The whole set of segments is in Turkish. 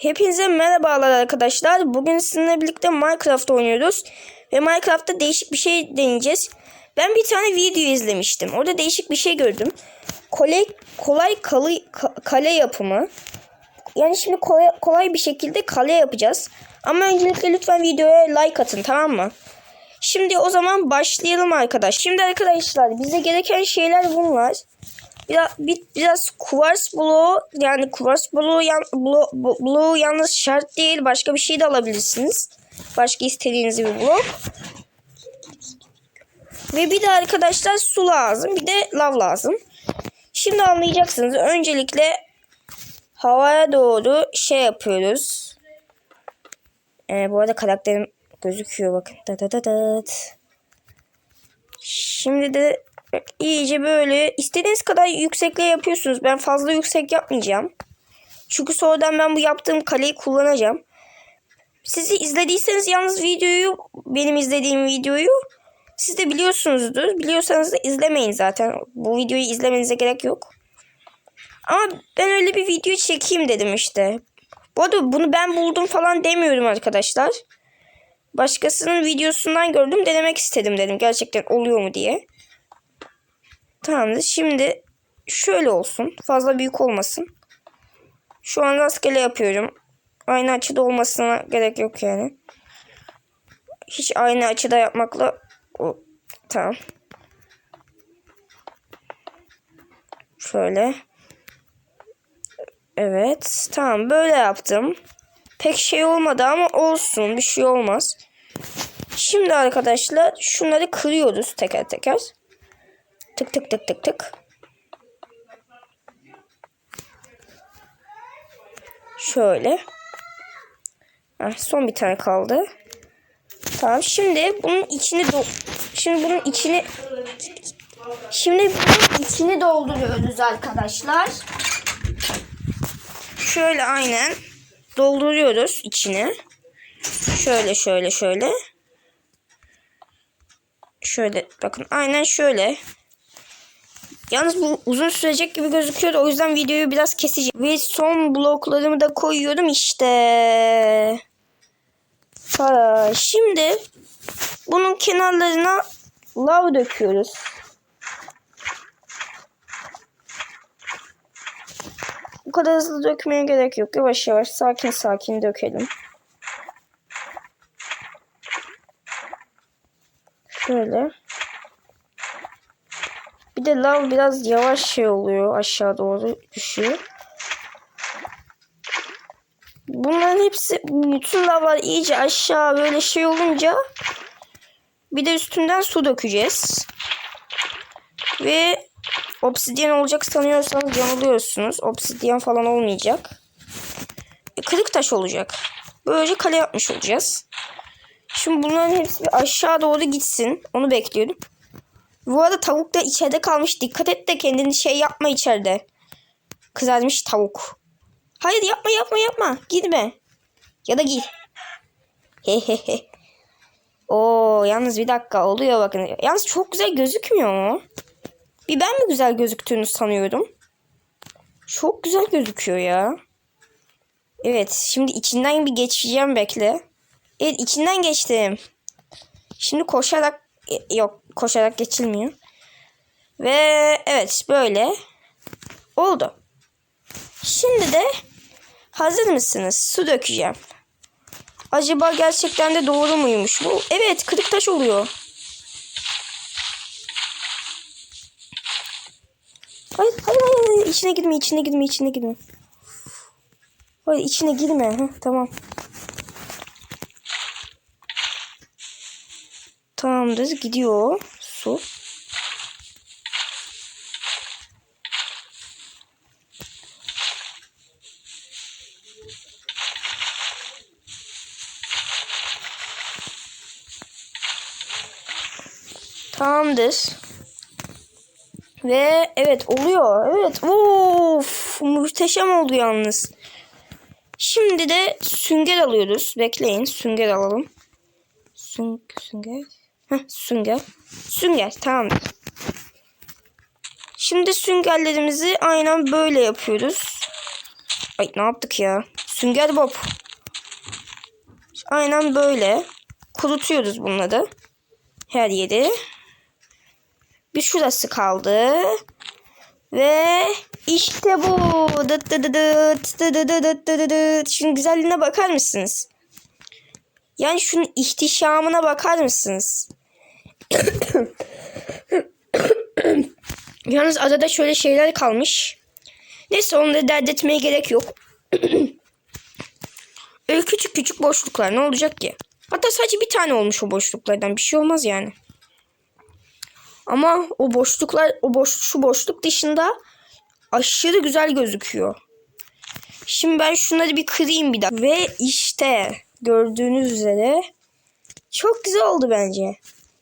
Hepinize merhabalar arkadaşlar. Bugün sizinle birlikte Minecraft oynuyoruz. Ve Minecraft'ta değişik bir şey deneyeceğiz. Ben bir tane video izlemiştim. Orada değişik bir şey gördüm. Kolay, kolay kalı, ka- kale yapımı. Yani şimdi kolay, kolay bir şekilde kale yapacağız. Ama öncelikle lütfen videoya like atın tamam mı? Şimdi o zaman başlayalım arkadaş. Şimdi arkadaşlar bize gereken şeyler bunlar. Biraz, bir, biraz kuvars bloğu yani kuvars bloğu, yan, blo, bu- bloğu yalnız şart değil. Başka bir şey de alabilirsiniz. Başka istediğiniz bir blok. Ve bir de arkadaşlar su lazım. Bir de lav lazım. Şimdi anlayacaksınız. Öncelikle havaya doğru şey yapıyoruz. Ee, bu arada karakterim gözüküyor bakın. Da da da dat. Şimdi de iyice böyle istediğiniz kadar yüksekliğe yapıyorsunuz. Ben fazla yüksek yapmayacağım. Çünkü sonradan ben bu yaptığım kaleyi kullanacağım. Sizi izlediyseniz yalnız videoyu, benim izlediğim videoyu siz de biliyorsunuzdur. Biliyorsanız da izlemeyin zaten. Bu videoyu izlemenize gerek yok. Ama ben öyle bir video çekeyim dedim işte. Bu arada bunu ben buldum falan demiyorum arkadaşlar. Başkasının videosundan gördüm denemek istedim dedim. Gerçekten oluyor mu diye. Tamamdır. Şimdi şöyle olsun. Fazla büyük olmasın. Şu an rastgele yapıyorum. Aynı açıda olmasına gerek yok yani. Hiç aynı açıda yapmakla o, tamam. Şöyle. Evet. Tamam böyle yaptım. Pek şey olmadı ama olsun. Bir şey olmaz. Şimdi arkadaşlar şunları kırıyoruz teker teker. Tık tık tık tık tık. Şöyle. Heh, son bir tane kaldı. Tamam şimdi bunun içini do şimdi bunun içini şimdi bunun içini dolduruyoruz arkadaşlar. Şöyle aynen dolduruyoruz içine. Şöyle şöyle şöyle. Şöyle bakın aynen şöyle. Yalnız bu uzun sürecek gibi gözüküyor. O yüzden videoyu biraz keseceğim. Ve son bloklarımı da koyuyorum işte. Ha, şimdi bunun kenarlarına lav döküyoruz. Bu kadar hızlı dökmeye gerek yok. Yavaş yavaş sakin sakin dökelim. Şöyle. Bir de lav biraz yavaş şey oluyor. Aşağı doğru düşüyor. Bunların hepsi bütün lavlar iyice aşağı böyle şey olunca bir de üstünden su dökeceğiz. Ve obsidyen olacak sanıyorsanız yanılıyorsunuz. Obsidyen falan olmayacak. E, kırık taş olacak. Böylece kale yapmış olacağız. Şimdi bunların hepsi aşağı doğru gitsin. Onu bekliyorum. Bu arada tavuk da içeride kalmış. Dikkat et de kendini şey yapma içeride. Kızarmış tavuk. Hayır yapma yapma yapma. Gitme. Ya da git. Hehehe. Oo yalnız bir dakika oluyor bakın. Yalnız çok güzel gözükmüyor mu? Bir ben mi güzel gözüktüğünü sanıyorum. Çok güzel gözüküyor ya. Evet şimdi içinden bir geçeceğim bekle. Evet içinden geçtim. Şimdi koşarak yok koşarak geçilmiyor. Ve evet böyle oldu. Şimdi de hazır mısınız? Su dökeceğim. Acaba gerçekten de doğru muymuş bu? Evet kırık taş oluyor. Hayır hayır hayır, içine girme içine girme içine girme. Hayır içine girme. Heh, tamam. Tamamdır gidiyor su. Tamamdır. Ve evet oluyor. Evet. Of, muhteşem oldu yalnız. Şimdi de sünger alıyoruz. Bekleyin. Sünger alalım. Süng sünger. Heh, sünger. Sünger tamam. Şimdi süngerlerimizi aynen böyle yapıyoruz. Ay ne yaptık ya? Sünger bob. Aynen böyle. Kurutuyoruz bunları. Her yeri. Bir şurası kaldı. Ve işte bu. Dıt dıt dıt dıt dıt dıt dıt dıt. Şunun güzelliğine bakar mısınız? Yani şunun ihtişamına bakar mısınız? Yalnız adada şöyle şeyler kalmış. Neyse onları dert etmeye gerek yok. Öyle küçük küçük boşluklar ne olacak ki? Hatta sadece bir tane olmuş o boşluklardan bir şey olmaz yani. Ama o boşluklar o boş şu boşluk dışında aşırı güzel gözüküyor. Şimdi ben şunları bir kırayım bir dakika. Ve işte gördüğünüz üzere çok güzel oldu bence.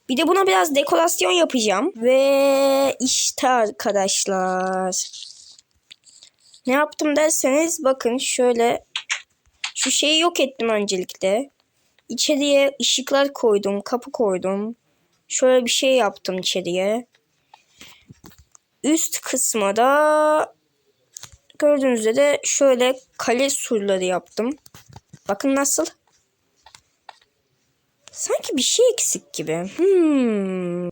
Bir de buna biraz dekorasyon yapacağım. Ve işte arkadaşlar. Ne yaptım derseniz bakın şöyle şu şeyi yok ettim öncelikle. İçeriye ışıklar koydum, kapı koydum. Şöyle bir şey yaptım içeriye. Üst kısma da gördüğünüz üzere şöyle kale surları yaptım. Bakın nasıl. Sanki bir şey eksik gibi. Hmm.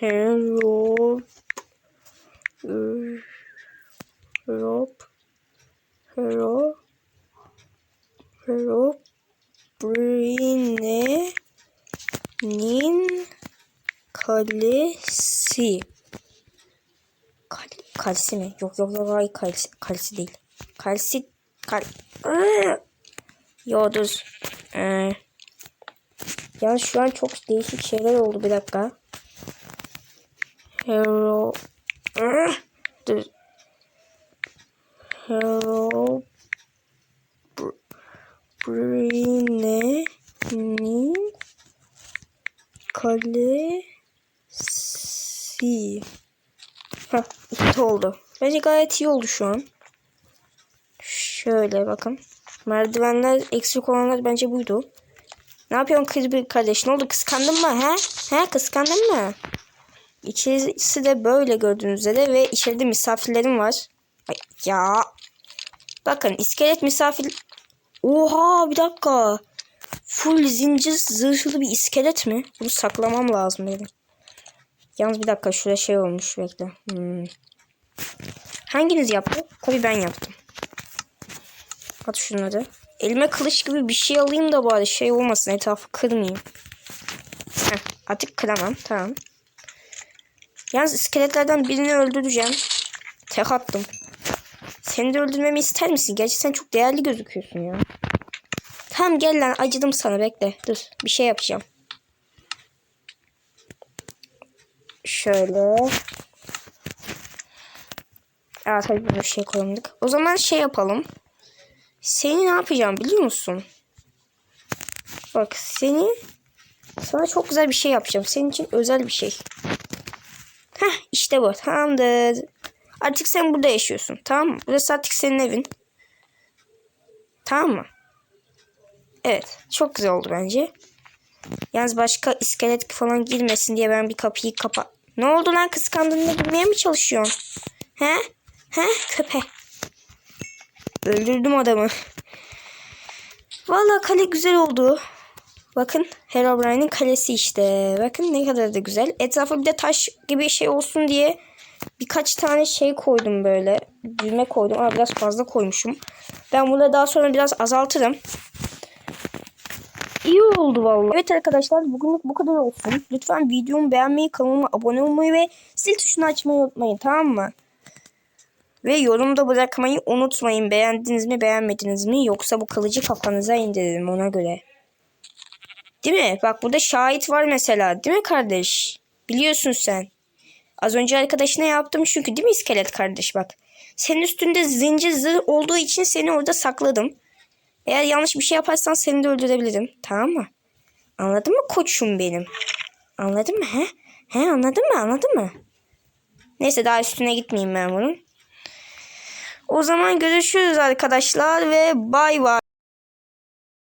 Hello. Hello. Hello. Brine'nin kalesi. Kal kalesi mi? Yok yok yok hayır kalesi, kalesi değil. Kalesi kal! Yo dur. Ee, ya şu an çok değişik şeyler oldu bir dakika. Iı! Dur. Hello. Brine'nin kalesi. Heh, işte oldu. Bence gayet iyi oldu şu an. Şöyle bakın. Merdivenler eksik olanlar bence buydu. Ne yapıyorsun kız bir kardeş? Ne oldu? Kıskandın mı? He? He kıskandın mı? İçerisi de böyle gördüğünüz üzere ve içeride misafirlerim var. Ay, ya. Bakın iskelet misafir... Oha bir dakika. Full zincir zırhlı bir iskelet mi? Bunu saklamam lazım benim. Yalnız bir dakika şurada şey olmuş bekle. Hmm. Hanginiz yaptı? Tabii ben yaptım. At şunları. Elime kılıç gibi bir şey alayım da bari şey olmasın etrafı kırmayayım. Heh, artık kıramam tamam. Yalnız iskeletlerden birini öldüreceğim. Tek attım. Seni de öldürmemi ister misin? Gerçi sen çok değerli gözüküyorsun ya. Tamam gel lan acıdım sana bekle. Dur bir şey yapacağım. Şöyle. Aa bir şey koymadık. O zaman şey yapalım. Seni ne yapacağım biliyor musun? Bak seni sana çok güzel bir şey yapacağım. Senin için özel bir şey. Heh işte bu. Tamamdır. Artık sen burada yaşıyorsun. Tamam mı? Burası artık senin evin. Tamam mı? Evet. Çok güzel oldu bence. Yalnız başka iskelet falan girmesin diye ben bir kapıyı kapa... Ne oldu lan kıskandığında durmaya mı çalışıyorsun? He? He? Köpe. Öldürdüm adamı. Vallahi kale güzel oldu. Bakın Herobrine'in kalesi işte. Bakın ne kadar da güzel. Etrafa bir de taş gibi şey olsun diye birkaç tane şey koydum böyle. Düğme koydum ama biraz fazla koymuşum. Ben bunu daha sonra biraz azaltırım. İyi oldu vallahi. Evet arkadaşlar bugünlük bu kadar olsun. Lütfen videomu beğenmeyi, kanalıma abone olmayı ve zil tuşunu açmayı unutmayın tamam mı? Ve yorumda bırakmayı unutmayın. Beğendiniz mi beğenmediniz mi? Yoksa bu kılıcı kafanıza indiririm ona göre. Değil mi? Bak burada şahit var mesela. Değil mi kardeş? Biliyorsun sen. Az önce arkadaşına yaptım çünkü değil mi iskelet kardeş bak. Senin üstünde zincir zırh olduğu için seni orada sakladım. Eğer yanlış bir şey yaparsan seni de öldürebilirim. Tamam mı? Anladın mı koçum benim? Anladın mı he? He anladın mı anladın mı? Neyse daha üstüne gitmeyeyim ben bunun. O zaman görüşürüz arkadaşlar ve bay bay.